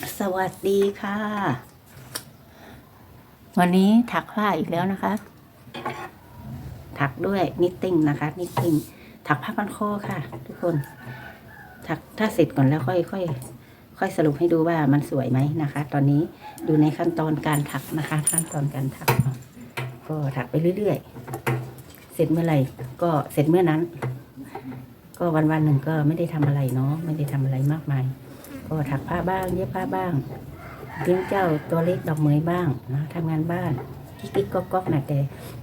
สวัสดีค่ะ วันนี้ถักผ้าอีกแล้วนะคะ ถักด้วยนิตติ้งนะคะ นิตติ้งถักผ้าพันคอค่ะ ทุกคน ถักถ้าเสร็จก่อนแล้วค่อยค่อยค่อยสรุปให้ดูว่ามันสวยไหมนะคะ ตอนนี้ดูในขั้นตอนการถักนะคะ ขั้นตอนการถัก ก็ถักไปเรื่อยๆ เสร็จเมื่อไหร่ก็เสร็จเมื่อนั้น ก็วันวันหนึ่งก็ไม่ได้ทำอะไรเนาะไม่ได้ทำอะไรมากมาย ก็ถักผ้าบ้าง เย็บผ้าบ้างเลี้ยงเจ้าตัวเล็กดอกเหมยบ้างนะทำงานบ้านกิ๊กก๊กก๊อกก๊อกนะแต่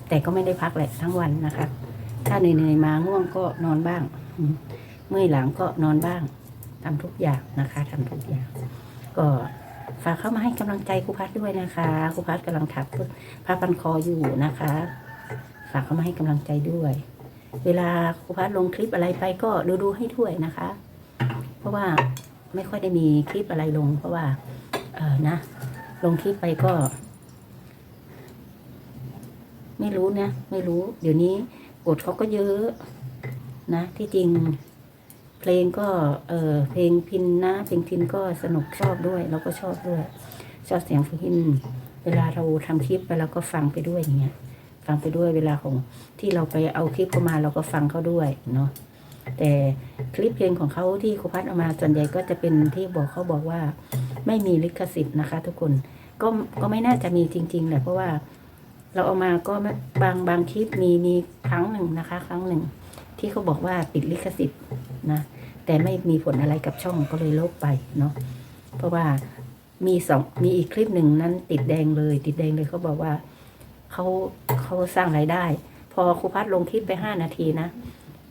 แต่ก็ไม่ได้พักแหละทั้งวันนะคะ ถ้าเหนื่อยๆมาง่วงก็นอนบ้าง เมื่อยหลังก็นอนบ้างทำทุกอย่างนะคะทำทุกอย่าง ก็ฝากเข้ามาให้กำลังใจครูพัดด้วยนะคะครูพัดกำลังถักผ้าพันคออยู่นะคะ ฝากเข้ามาให้กำลังใจด้วย เวลาครูพัดลงคลิปอะไรไปก็ดูดูให้ด้วยนะคะ เพราะว่า ไม่ค่อยได้มีคลิปอะไรลง เพราะว่า เออนะ ลงคลิปไปก็ ไม่รู้นะ ไม่รู้ เดี๋ยวนี้กดเขาก็เยอะนะ ที่จริง เพลงก็ เออเพลงพินนะเพลงพินก็สนุกชอบด้วย เราก็ชอบด้วย ชอบเสียงพินเวลาเราทำคลิปไปเราก็ฟังไปด้วยอย่างเงี้ย ฟังไปด้วยเวลาของที่เราไปเอาคลิปเข้ามาเราก็ฟังเขาด้วยเนาะ แต่คลิปเพลงของเขาที่ครูพัดเอามาส่วนใหญ่ก็จะเป็นที่บอกเขาบอกว่าไม่มีลิขสิทธิ์นะคะ ทุกคนก็ก็ไม่น่าจะมีจริงๆแหละเพราะว่าเราเอามาก็บางบางคลิปมีมีครั้งหนึ่งนะคะ ครั้งหนึ่ง ที่เขาบอกว่าติดลิขสิทธิ์นะแต่ไม่มีผลอะไรกับช่องก็เลยลบไปเนาะเพราะว่ามีสองมีอีกคลิปหนึ่งนั้นติดแดงเลย ติดแดงเลยเขาบอกว่าเขาเขาสร้างรายได้ พอครูพัดลงคลิปไปห้านาทีนะ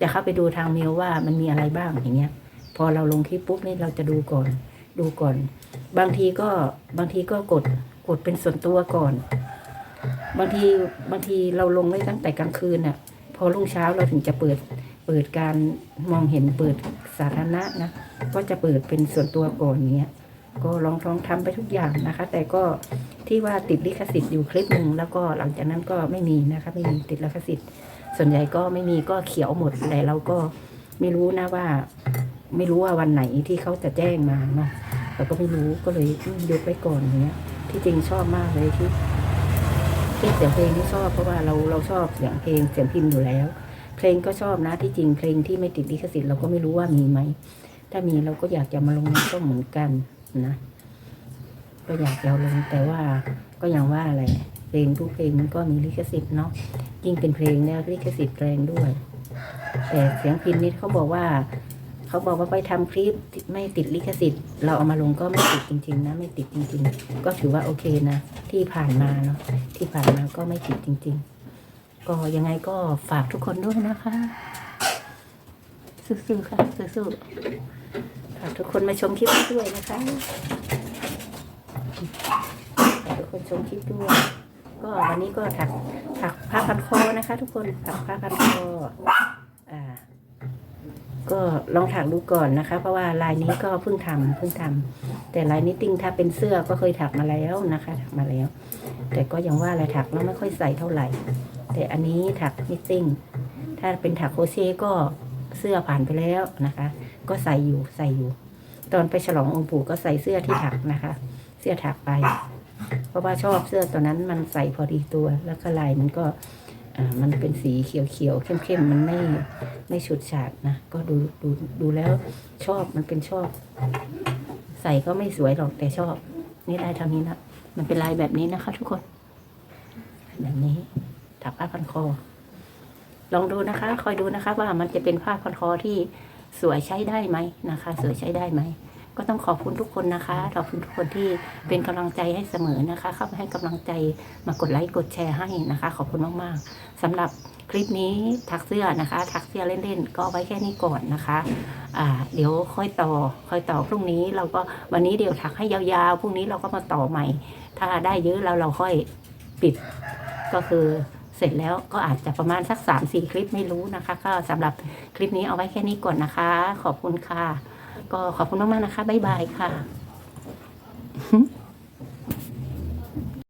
จะเข้าไปดูทางเมลว่ามันมีอะไรบ้างอย่างเงี้ย พอเราลงคลิปปุ๊บนี่เราจะดูก่อน ดูก่อน บางทีก็บางทีก็กดกดเป็นส่วนตัวก่อน บางทีบางทีเราลงไว้ตั้งแต่กลางคืนน่ะ พอรุ่งเช้าเราถึงจะเปิดเปิดการมองเห็นเปิดสาธารณะนะก็จะเปิดเป็นส่วนตัวก่อนเนี้ยก็ลองลองทำไปทุกอย่างนะคะ แต่ก็ที่ว่าติดลิขสิทธิ์อยู่คลิปหนึ่งแล้วก็หลังจากนั้นก็ไม่มีนะคะไม่มีติดลิขสิทธิ์ ส่วนใหญ่ก็ไม่มีก็เขียวหมดแต่เราก็ไม่รู้นะว่า ไม่รู้ว่าวันไหนที่เขาจะแจ้งมาเนาะเราก็ไม่รู้ก็เลยยกไว้ก่อนอย่างเงี้ย ที่จริงชอบมากเลยที่ที่เสียงเพลงที่ชอบเพราะว่าเราเราชอบเสียงเพลงเสียงพิมพ์อยู่แล้ว เพลงก็ชอบนะที่จริงเพลงที่ไม่ติดลิขสิทธิ์เราก็ไม่รู้ว่ามีไหมถ้ามีเราก็อยากจะมาลงในช่องเหมือนกันนะ ก็อยากจะเอาลงแต่ว่าก็ย่างว่าอะไร งทุกเพลงมันก็มีลิขสิทธิ์เนาะยิ่งเป็นเพลงเนี่ยลิขสิทธิ์แรงด้วย แต่เสียงพินนี่เขาบอกว่าเขาบอกว่าไปทำคลิปไม่ติดลิขสิทธิ์ เราเอามาลงก็ไม่ติดจริง ๆ นะ ไม่ติดจริง ๆ ก็ถือว่าโอเคนะ ที่ผ่านมาเนาะที่ผ่านมาก็ไม่ติดจริง ๆ ก็ยังไงก็ฝากทุกคนด้วยนะคะสู้ๆค่ะสู้ๆฝากทุกคนมาชมคลิปด้วยนะคะทุกคนชมคลิปด้วย ก็วันนี้ก็ถักถักผ้าพันคอนะคะ ทุกคนถักผ้าพันคออ่า ก็ลองถักดูก่อนนะคะ เพราะว่าลายนี้ก็เพิ่งทำเพิ่งทำแต่ลายนิตติ้งถ้าเป็นเสื้อก็เคยถักมาแล้วนะคะ ถักมาแล้ว แต่ก็ยังว่าอะไรถักแล้วไม่ค่อยใส่เท่าไหร่ แต่อันนี้ถักนิตติ้งถ้าเป็นถักโคเชก็เสื้อผ่านไปแล้วนะคะ ก็ใส่อยู่ใส่อยู่ ตอนไปฉลององค์ปู่ก็ใส่เสื้อที่ถักนะคะ เสื้อถักไป เพราะว่าชอบเสื้อตัวนั้นมันใส่พอดีตัว แล้วก็ลายมันก็มันเป็นสีเขียวๆเข้มๆมันไม่ไม่ฉุดฉาดนะก็ดูดูดูแล้วชอบมันเป็นชอบ ใส่ก็ไม่สวยหรอกแต่ชอบ นี่ได้เท่านี้นะมันเป็นลายแบบนี้นะคะ ทุกคน แบบนี้ถักผ้าพันคอ ลองดูนะคะ คอยดูนะคะ ว่ามันจะเป็นผ้าพันคอที่สวยใช้ได้ไหมนะคะ สวยใช้ได้ไหม ก็ต้องขอบคุณทุกคนนะคะขอบคุณทุกคนที่เป็นกำลังใจให้เสมอนะคะ เข้ามาให้กำลังใจมากดไลค์กดแชร์ให้นะคะ ขอบคุณมากๆสำหรับคลิปนี้ถักเสื้อนะคะ ถักเสื้อเล่นๆ ก็ไว้แค่นี้ก่อนนะคะอ่าเดี๋ยวค่อยต่อค่อยต่อพรุ่งนี้เราก็วันนี้เดี๋ยวถักให้ยาวๆพรุ่งนี้เราก็มาต่อใหม่ ถ้าได้เยอะแล้วเราค่อยปิดก็คือเสร็จแล้วก็อาจจะประมาณสักสามสี่คลิปไม่รู้นะคะ ก็สำหรับคลิปนี้เอาไว้แค่นี้ก่อนนะคะ ขอบคุณค่ะ ก็ขอบคุณมากๆนะคะบ๊ายบายค่ะ